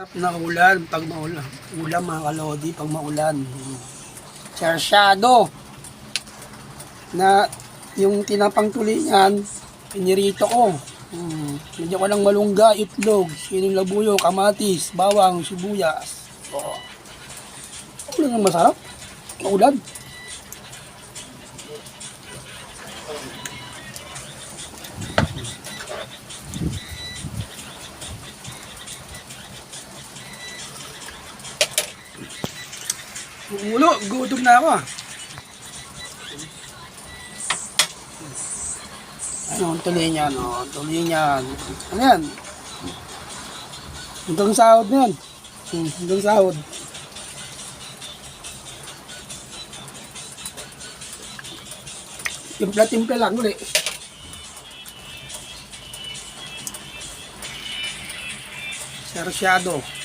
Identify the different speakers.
Speaker 1: Sarap na ulan pag maulan. Ulam mga kalodi pag maulan. Sersyado. Na yung tinapang tuli niyan, pinirito ko. Hmm. Medyo ko lang malungga, itlog, sining labuyo, kamatis, bawang, sibuyas. Oh. Ulan masarap. Maulan. Ulo, gutom na ako. ah. Ano, tuloy niya, no? Tuloy niya. Ano yan? Hanggang sahod na yan. Hmm, hanggang sahod. Timpla-timpla lang ulit. Sersyado.